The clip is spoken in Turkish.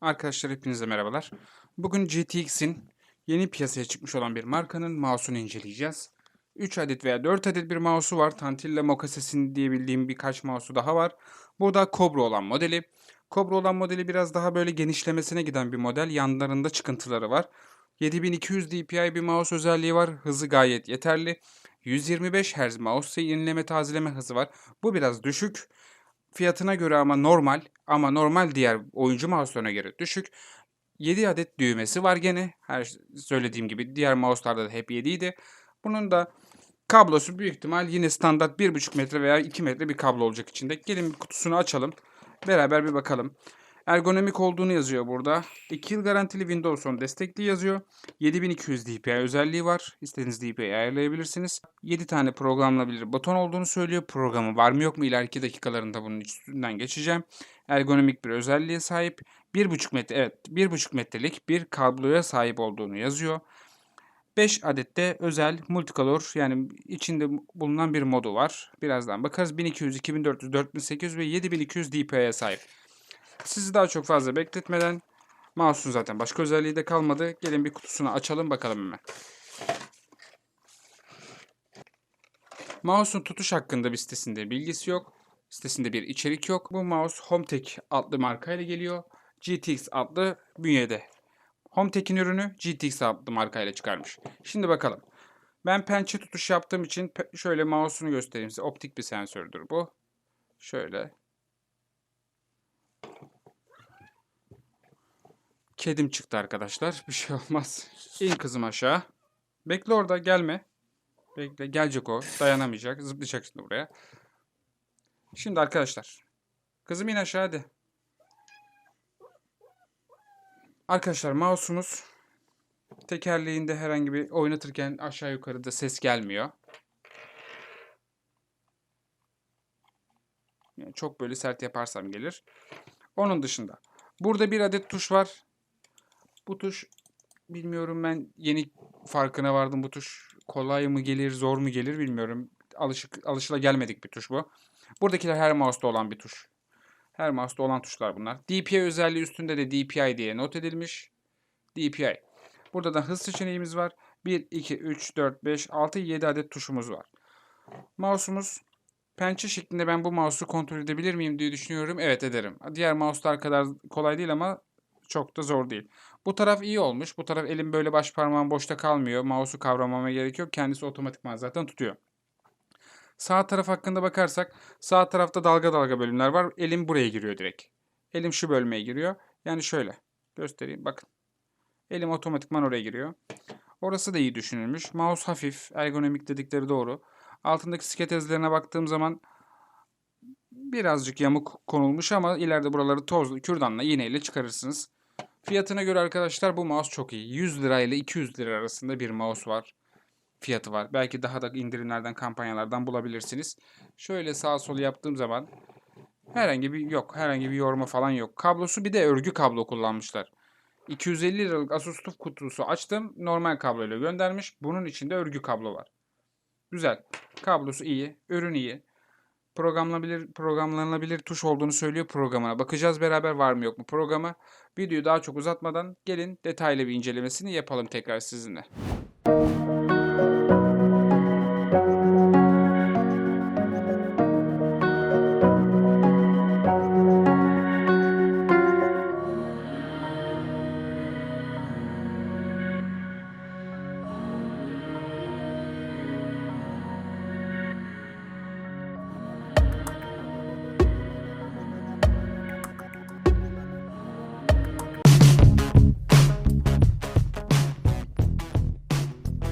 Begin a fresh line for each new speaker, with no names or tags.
Arkadaşlar hepinize merhabalar. Bugün GTX'in yeni piyasaya çıkmış olan bir markanın mouse'unu inceleyeceğiz. 3 adet veya 4 adet bir mouse'u var. Tantilla Mocha sesini diye bildiğim birkaç mouse'u daha var. Bu da Cobra olan modeli. Cobra olan modeli biraz daha böyle genişlemesine giden bir model. Yanlarında çıkıntıları var. 7200 dpi bir mouse özelliği var. Hızı gayet yeterli. 125 Hz mouse yenileme tazeleme hızı var. Bu biraz düşük. Fiyatına göre ama normal ama normal diğer oyuncu mouse'larına göre düşük. 7 adet düğmesi var gene. Her söylediğim gibi diğer mouse'larda da hep 7 idi. Bunun da kablosu büyük ihtimal yine standart 1,5 metre veya 2 metre bir kablo olacak içinde. Gelin kutusunu açalım. Beraber bir bakalım. Ergonomik olduğunu yazıyor burada. 2 yıl garantili Windows 10 destekli yazıyor. 7200 dpi özelliği var. İstediğiniz dpi'yi ayarlayabilirsiniz. 7 tane programlanabilir buton olduğunu söylüyor. Programı var mı yok mu ileriki dakikalarında bunun üstünden geçeceğim. Ergonomik bir özelliğe sahip. 1,5 metre evet 1,5 metrelik bir kabloya sahip olduğunu yazıyor. 5 adet de özel multicolor yani içinde bulunan bir modu var. Birazdan bakarız. 1200, 2400, 4800 ve 7200 dpi'ye sahip. Sizi daha çok fazla bekletmeden mouse'un zaten başka özelliği de kalmadı. Gelin bir kutusunu açalım bakalım hemen. Mouse'un tutuş hakkında bir sitesinde bilgisi yok. Sitesinde bir içerik yok. Bu mouse Hometech adlı markayla geliyor. GTX adlı bünyede. Hometech'in ürünü GTX adlı markayla çıkarmış. Şimdi bakalım. Ben pençe tutuş yaptığım için şöyle mouse'unu göstereyim size. Optik bir sensördür bu. Şöyle. Kedim çıktı arkadaşlar. Bir şey olmaz. İn kızım aşağı. Bekle orada gelme. Bekle gelecek o. Dayanamayacak. Zıplayacak şimdi buraya. Şimdi arkadaşlar. Kızım in aşağı hadi. Arkadaşlar mouse'umuz tekerleğinde herhangi bir oynatırken aşağı yukarıda ses gelmiyor. Yani çok böyle sert yaparsam gelir. Onun dışında. Burada bir adet tuş var. Bu tuş bilmiyorum ben yeni farkına vardım bu tuş kolay mı gelir zor mu gelir bilmiyorum. Alışık alışıla gelmedik bir tuş bu. Buradakiler her mouse'da olan bir tuş. Her mouse'da olan tuşlar bunlar. DPI özelliği üstünde de DPI diye not edilmiş. DPI. Burada da hız seçeneğimiz var. 1, 2, 3, 4, 5, 6, 7 adet tuşumuz var. Mouse'umuz pençe şeklinde ben bu mouse'u kontrol edebilir miyim diye düşünüyorum. Evet ederim. Diğer mouse'lar kadar kolay değil ama çok da zor değil. Bu taraf iyi olmuş. Bu taraf elim böyle baş parmağım boşta kalmıyor. Mouse'u kavramama gerek yok. Kendisi otomatikman zaten tutuyor. Sağ taraf hakkında bakarsak sağ tarafta dalga dalga bölümler var. Elim buraya giriyor direkt. Elim şu bölmeye giriyor. Yani şöyle göstereyim bakın. Elim otomatikman oraya giriyor. Orası da iyi düşünülmüş. Mouse hafif, ergonomik dedikleri doğru. Altındaki sket yazılarına baktığım zaman birazcık yamuk konulmuş ama ileride buraları tozlu kürdanla iğneyle çıkarırsınız. Fiyatına göre arkadaşlar bu mouse çok iyi. 100 lira ile 200 lira arasında bir mouse var. Fiyatı var. Belki daha da indirimlerden, kampanyalardan bulabilirsiniz. Şöyle sağ sol yaptığım zaman herhangi bir yok. Herhangi bir yorma falan yok. Kablosu bir de örgü kablo kullanmışlar. 250 liralık Asus TUF kutusu açtım. Normal kabloyla göndermiş. Bunun içinde örgü kablo var. Güzel. Kablosu iyi. Ürün iyi. Programlanabilir, programlanabilir tuş olduğunu söylüyor programına. Bakacağız beraber var mı yok mu programı. Videoyu daha çok uzatmadan gelin detaylı bir incelemesini yapalım tekrar sizinle.